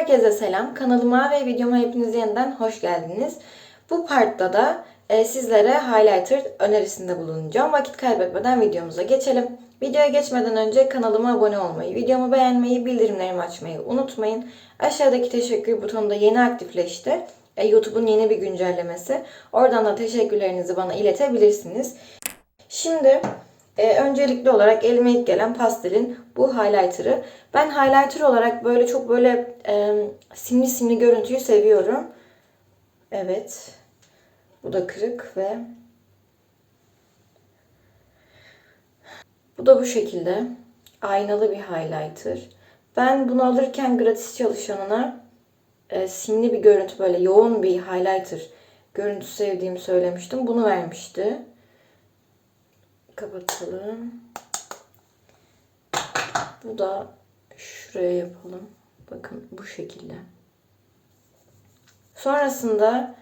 Herkese selam. Kanalıma ve videoma hepiniz yeniden hoş geldiniz. Bu partta da e, sizlere highlighter önerisinde bulunacağım. Vakit kaybetmeden videomuza geçelim. Videoya geçmeden önce kanalıma abone olmayı, videomu beğenmeyi, bildirimlerimi açmayı unutmayın. Aşağıdaki teşekkür butonu da yeni aktifleşti. E, YouTube'un yeni bir güncellemesi. Oradan da teşekkürlerinizi bana iletebilirsiniz. Şimdi e, öncelikli olarak elime ilk gelen pastelin bu highlighter'ı. Ben highlighter olarak böyle çok böyle e, simli simli görüntüyü seviyorum. Evet. Bu da kırık ve bu da bu şekilde aynalı bir highlighter. Ben bunu alırken gratis çalışanına e, simli bir görüntü böyle yoğun bir highlighter görüntü sevdiğimi söylemiştim. Bunu vermişti. Kapatalım. Bu da şuraya yapalım. Bakın bu şekilde. Sonrasında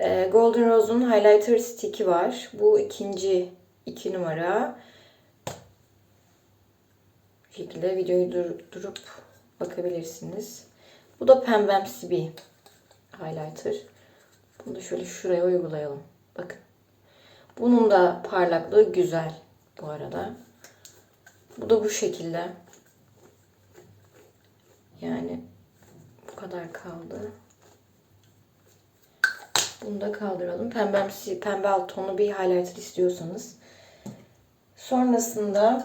e, Golden Rose'un highlighter stick'i var. Bu ikinci iki numara. Bu şekilde videoyu dur, durup bakabilirsiniz. Bu da pembemsi bir highlighter. Bunu da şöyle şuraya uygulayalım. Bakın. Bunun da parlaklığı güzel bu arada. Bu da bu şekilde. Yani bu kadar kaldı. Bunu da kaldıralım. Pembemsi, pembe alt tonlu bir highlighter istiyorsanız. Sonrasında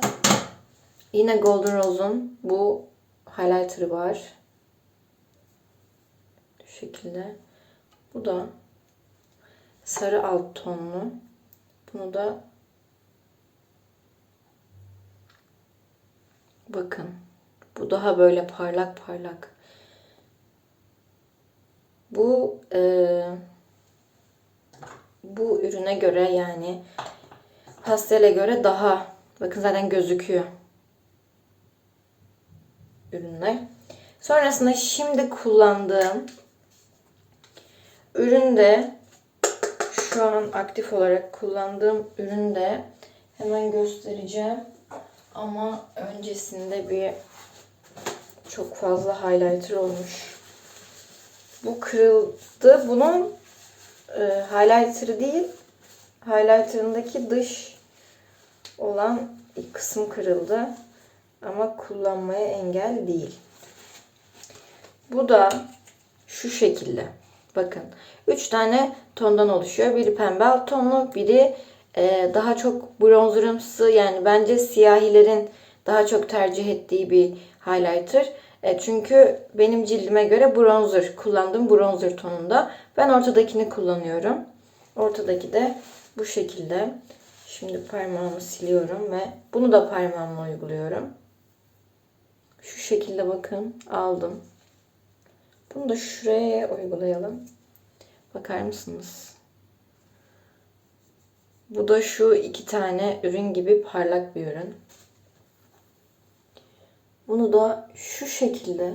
yine Golden Rose'un bu highlighter'ı var. Bu şekilde. Bu da sarı alt tonlu. Bunu da bakın. Bu daha böyle parlak parlak. Bu e, bu ürüne göre yani pastele göre daha bakın zaten gözüküyor ürünler. Sonrasında şimdi kullandığım ürün de şu an aktif olarak kullandığım ürün de hemen göstereceğim. Ama öncesinde bir çok fazla highlighter olmuş. Bu kırıldı. Bunun e, highlighter'ı değil, highlighter'ındaki dış olan kısım kırıldı. Ama kullanmaya engel değil. Bu da şu şekilde. Bakın. 3 tane tondan oluşuyor. Biri pembe alt tonlu, biri e, daha çok bronzerımsı yani bence siyahilerin daha çok tercih ettiği bir highlighter. E, çünkü benim cildime göre bronzer kullandığım bronzer tonunda. Ben ortadakini kullanıyorum. Ortadaki de bu şekilde. Şimdi parmağımı siliyorum ve bunu da parmağımla uyguluyorum. Şu şekilde bakın aldım. Bunu da şuraya uygulayalım. Bakar mısınız? Bu da şu iki tane ürün gibi parlak bir ürün. Bunu da şu şekilde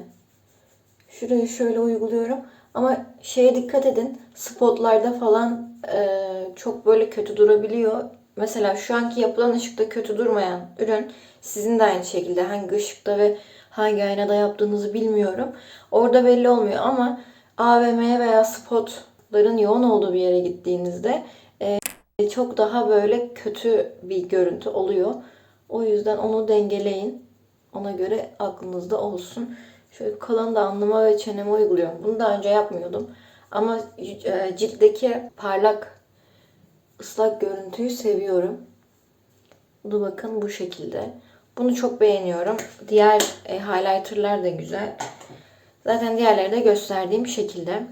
şuraya şöyle uyguluyorum. Ama şeye dikkat edin. Spotlarda falan e, çok böyle kötü durabiliyor. Mesela şu anki yapılan ışıkta kötü durmayan ürün sizin de aynı şekilde hangi ışıkta ve hangi aynada yaptığınızı bilmiyorum. Orada belli olmuyor ama AVM'ye veya spotların yoğun olduğu bir yere gittiğinizde e, çok daha böyle kötü bir görüntü oluyor. O yüzden onu dengeleyin. Ona göre aklınızda olsun. Şöyle kalanı da alnıma ve çeneme uyguluyorum. Bunu daha önce yapmıyordum. Ama e, ciltteki parlak ıslak görüntüyü seviyorum. Bu bakın bu şekilde. Bunu çok beğeniyorum. Diğer e, highlighterlar da güzel. Zaten diğerleri de gösterdiğim şekilde.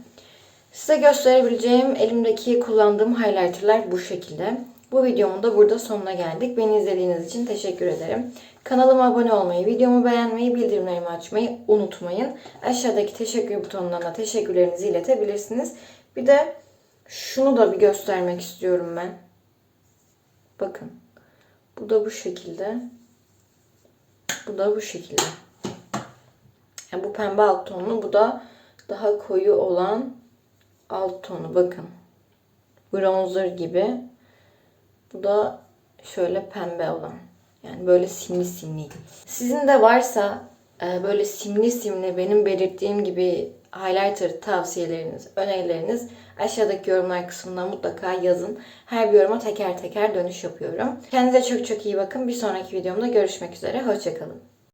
Size gösterebileceğim elimdeki kullandığım highlighterlar bu şekilde. Bu videomun da burada sonuna geldik. Beni izlediğiniz için teşekkür ederim. Kanalıma abone olmayı, videomu beğenmeyi, bildirimlerimi açmayı unutmayın. Aşağıdaki teşekkür butonundan da teşekkürlerinizi iletebilirsiniz. Bir de şunu da bir göstermek istiyorum ben. Bakın. Bu da bu şekilde. Bu da bu şekilde. Yani bu pembe alt tonlu. Bu da daha koyu olan alt tonu. Bakın. Bronzer gibi. Bu da şöyle pembe olan. Yani böyle simli simli. Sizin de varsa e, böyle simli simli benim belirttiğim gibi highlighter tavsiyeleriniz, önerileriniz aşağıdaki yorumlar kısmına mutlaka yazın. Her bir yoruma teker teker dönüş yapıyorum. Kendinize çok çok iyi bakın. Bir sonraki videomda görüşmek üzere. Hoşçakalın.